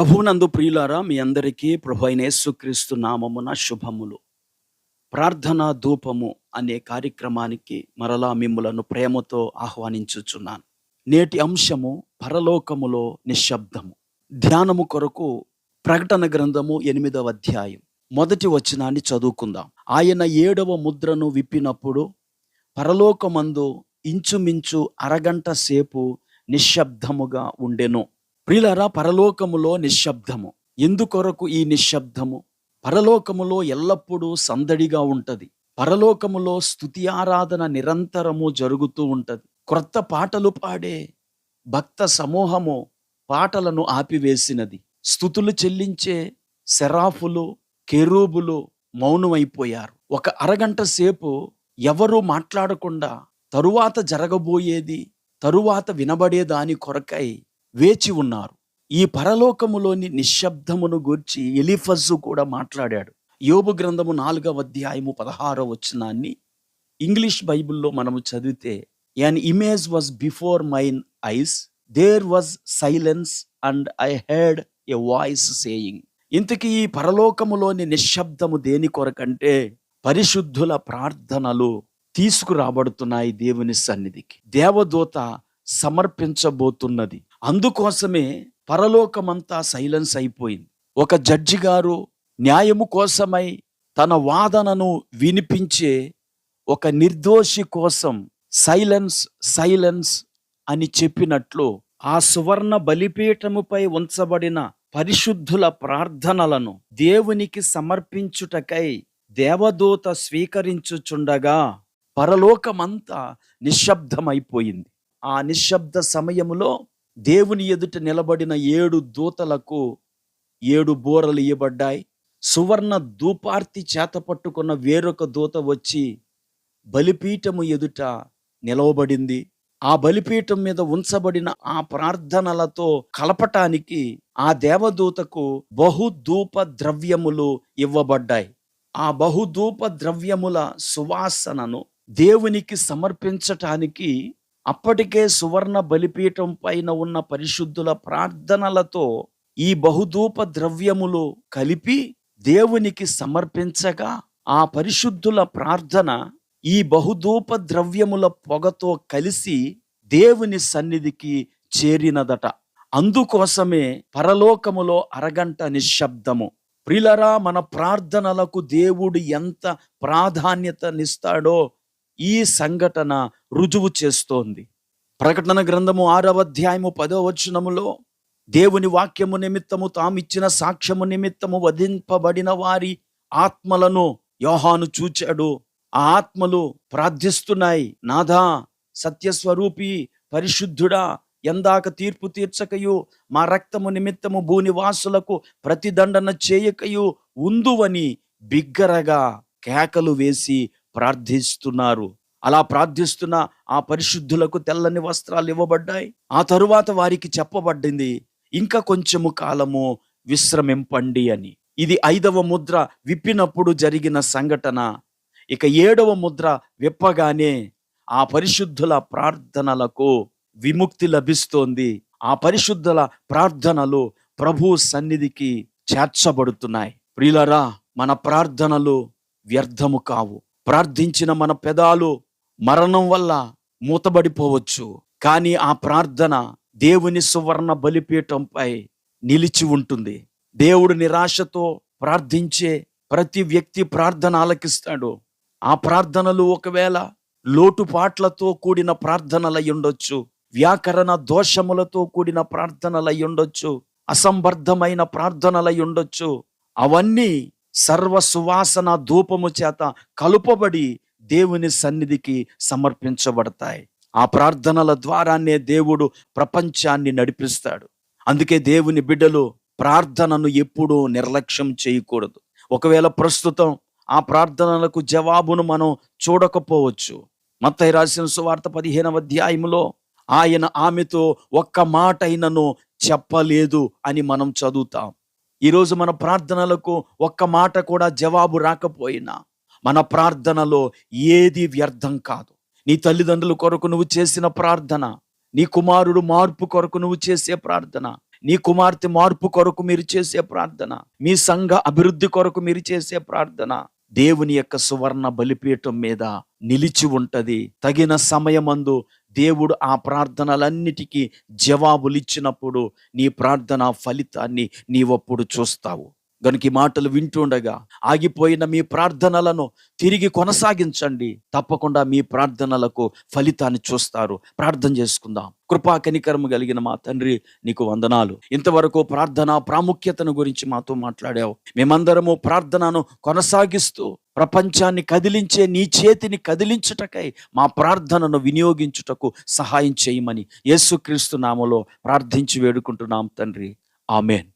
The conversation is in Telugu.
ప్రభునందు ప్రియులారా మీ అందరికీ ప్రభు అయిన యేసుక్రీస్తు నామమున శుభములు. ప్రార్థనా ధూపము అనే కార్యక్రమానికి మరలా మిమ్ములను ప్రేమతో ఆహ్వానించుచున్నాను. నేటి అంశము పరలోకములో నిశ్శబ్దము. ధ్యానము కొరకు ప్రకటన గ్రంథము ఎనిమిదవ అధ్యాయం. మొదటి వచనాన్ని చదువుకుందాం. ఆయన ఏడవ ముద్రను విప్పినప్పుడు పరలోకమందు ఇంచుమించు అరగంట సేపు నిశ్శబ్దముగా ఉండెను. ప్రియులారా పరలోకములో నిశ్శబ్దము. ఎందుకొరకు ఈ నిశ్శబ్దము? పరలోకములో ఎల్లప్పుడూ సందడిగా ఉంటది. పరలోకములో స్థుతి ఆరాధన నిరంతరము జరుగుతూ ఉంటది. క్రొత్త పాటలు పాడే భక్త సమూహము పాటలను ఆపివేసినది. స్థుతులు చెల్లించే శరాఫులు కెరూబులు మౌనమైపోయారు. ఒక అరగంట సేపు ఎవరూ మాట్లాడకుండా తరువాత జరగబోయేది తరువాత వినబడే దాని కొరకై వేచి ఉన్నారు. ఈ పరలోకములోని నిశ్శబ్దమును గూర్చి ఎలిఫజు కూడా మాట్లాడాడు. యోబు గ్రంథము నాలుగవ అధ్యాయము పదహారవ వచనాన్ని ఇంగ్లీష్ బైబిల్లో మనము చదివితే an image was before mine eyes there was silence and I heard a voice saying ఇంతకీ ఈ పరలోకములోని నిశ్శబ్దము దేని కొరకంటే పరిశుద్ధుల ప్రార్థనలు తీసుకురాబడుతున్నాయి దేవుని సన్నిధికి. దేవదూత సమర్పించబోతున్నది. అందుకోసమే పరలోకమంతా సైలెన్స్ అయిపోయింది. ఒక జడ్జి గారు న్యాయము కోసమై తన వాదనను వినిపించే ఒక నిర్దోషి కోసం సైలెన్స్ సైలెన్స్ అని చెప్పినట్లు ఆ సువర్ణ బలిపీఠముపై ఉంచబడిన పరిశుద్ధుల ప్రార్థనలను దేవునికి సమర్పించుటకై దేవదూత స్వీకరించుచుండగా పరలోకమంతా నిశ్శబ్దమైపోయింది. ఆ నిశ్శబ్ద సమయములో దేవుని ఎదుట నిలబడిన ఏడు దూతలకు ఏడు బోరలు ఇవ్వబడ్డాయి సువర్ణ దూపార్తి చేత పట్టుకున్న వేరొక దూత వచ్చి బలిపీఠము ఎదుట నిలవబడింది. ఆ బలిపీఠం మీద ఉంచబడిన ఆ ప్రార్థనలతో కలపటానికి ఆ దేవదూతకు బహుధూప ద్రవ్యములు ఇవ్వబడ్డాయి. ఆ బహుధూప ద్రవ్యముల సువాసనను దేవునికి సమర్పించటానికి అప్పటికే సువర్ణ బలిపీఠం పైన ఉన్న పరిశుద్ధుల ప్రార్థనలతో ఈ బహుధూప ద్రవ్యములు కలిపి దేవునికి సమర్పించగా ఆ పరిశుద్ధుల ప్రార్థన ఈ బహుధూప ద్రవ్యముల పొగతో కలిసి దేవుని సన్నిధికి చేరినదట. అందుకోసమే పరలోకములో అరగంట నిశ్శబ్దము. ప్రిలరా మన ప్రార్థనలకు దేవుడు ఎంత ప్రాధాన్యతనిస్తాడో ఈ సంఘటన రుజువు చేస్తోంది. ప్రకటన గ్రంథము ఆరవ అధ్యాయము పదో వచనములో దేవుని వాక్యము నిమిత్తము తామిచ్చిన సాక్ష్యము నిమిత్తము వధింపబడిన వారి ఆత్మలను యోహాను చూచాడు. ఆ ఆత్మలు ప్రార్థిస్తున్నాయి. నాథా సత్యస్వరూపి పరిశుద్ధుడా ఎందాక తీర్పు తీర్చకయు మా రక్తము నిమిత్తము భూనివాసులకు ప్రతిదండన చేయకయు ఉందువని బిగ్గరగా కేకలు వేసి ప్రార్థిస్తున్నారు. అలా ప్రార్థిస్తున్న ఆ పరిశుద్ధులకు తెల్లని వస్త్రాలు ఇవ్వబడ్డాయి. ఆ తరువాత వారికి చెప్పబడింది ఇంకా కొంచెము కాలము విశ్రమింపండి అని. ఇది ఐదవ ముద్ర విప్పినప్పుడు జరిగిన సంఘటన. ఇక ఏడవ ముద్ర విప్పగానే ఆ పరిశుద్ధుల ప్రార్థనలకు విముక్తి లభిస్తోంది. ఆ పరిశుద్ధుల ప్రార్థనలు ప్రభు సన్నిధికి చేర్చబడుతున్నాయి. ప్రియులరా మన ప్రార్థనలు వ్యర్థము కావు. ప్రార్థించిన మన పెదాలు మరణం వల్ల మూతబడిపోవచ్చు. కానీ ఆ ప్రార్థన దేవుని సువర్ణ బలిపీఠంపై నిలిచి ఉంటుంది. దేవుడు నిరాశతో ప్రార్థించే ప్రతి వ్యక్తి ప్రార్థన ఆలకిస్తాడు ఆ ప్రార్థనలు ఒకవేళ లోటుపాట్లతో కూడిన ప్రార్థనలై ఉండొచ్చు వ్యాకరణ దోషములతో కూడిన ప్రార్థనలై ఉండొచ్చు అసంబద్ధమైన ప్రార్థనలై ఉండొచ్చు అవన్నీ సర్వ సువాసన ధూపము చేత కలుపబడి దేవుని సన్నిధికి సమర్పించబడతాయి. ఆ ప్రార్థనల ద్వారానే దేవుడు ప్రపంచాన్ని నడిపిస్తాడు. అందుకే దేవుని బిడ్డలు ప్రార్థనను ఎప్పుడూ నిర్లక్ష్యం చేయకూడదు. ఒకవేళ ప్రస్తుతం ఆ ప్రార్థనలకు జవాబును మనం చూడకపోవచ్చు. మత్తయి రాసిన సువార్త పదిహేనవ అధ్యాయములో ఆయన ఆమెతో ఒక్క మాట అయినను చెప్పలేదు అని మనం చదువుతాం. ఈరోజు మన ప్రార్థనలకు ఒక్క మాట కూడా జవాబు రాకపోయినా మన ప్రార్థనలో ఏది వ్యర్థం కాదు. నీ తల్లిదండ్రుల కొరకు నువ్వు చేసిన ప్రార్థన నీ కుమారుడు మార్పు కొరకు నువ్వు చేసే ప్రార్థన నీ కుమార్తె మార్పు కొరకు మీరు చేసే ప్రార్థన మీ సంఘ అభివృద్ధి కొరకు మీరు చేసే ప్రార్థన దేవుని యొక్క సువర్ణ బలిపీఠం మీద నిలిచి ఉంటది. తగిన సమయమందు దేవుడు ఆ ప్రార్థనలన్నిటికీ జవాబులిచ్చినప్పుడు నీ ప్రార్థన ఫలితాన్ని నీవప్పుడు చూస్తావు. గనుక ఈ మాటలు వింటుండగా ఆగిపోయిన మీ ప్రార్థనలను తిరిగి కొనసాగించండి. తప్పకుండా మీ ప్రార్థనలకు ఫలితాన్ని చూస్తారు. ప్రార్థన చేసుకుందాం. కృపా కనికరము కలిగిన మా తండ్రి నీకు వందనాలు. ఇంతవరకు ప్రార్థన ప్రాముఖ్యతను గురించి మాతో మాట్లాడావు. మేమందరము ప్రార్థనను కొనసాగిస్తూ ప్రపంచాన్ని కదిలించే నీ చేతిని కదిలించుటకై మా ప్రార్థనను వినియోగించుటకు సహాయం చేయమని యేసుక్రీస్తు నామలో ప్రార్థించి వేడుకుంటున్నాం తండ్రి. ఆమెన్.